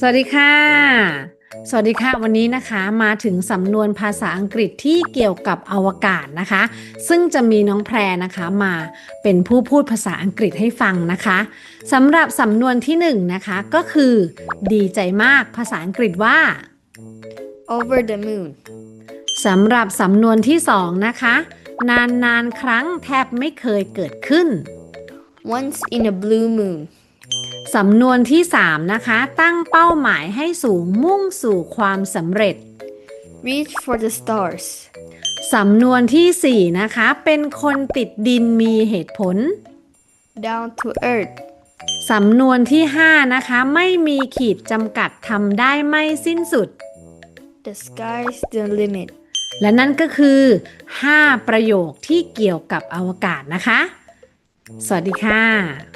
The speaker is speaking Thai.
สวัสดีค่ะ สวัสดีค่ะ วันนี้นะคะมาถึงสำนวนภาษาอังกฤษที่เกี่ยวกับอวกาศนะคะ ซึ่งจะมีน้องแพรนะคะมาเป็นผู้พูดภาษาอังกฤษให้ฟังนะคะสำหรับสำนวนที่หนึ่งนะคะก็คือ ดีใจมากภาษาอังกฤษว่า over the moon, สำหรับสำนวนที่สองนะคะ นานนานๆครั้งแทบไม่เคยเกิดขึ้น once in a blue moon, สำนวนที่ 3 นะคะ ตั้งเป้าหมายให้สูงมุ่งสู่ความสำเร็จ reach for the stars, สำนวนที่ 4 นะคะ เป็นคนติดดินมีเหตุผล down to earth, สำนวนที่ 5 นะคะ ไม่มีขีดจำกัดทำได้ไม่สิ้นสุด the sky's the limit. และนั่นก็คือ 5 ประโยคที่เกี่ยวกับอวกาศนะคะ สวัสดีค่ะ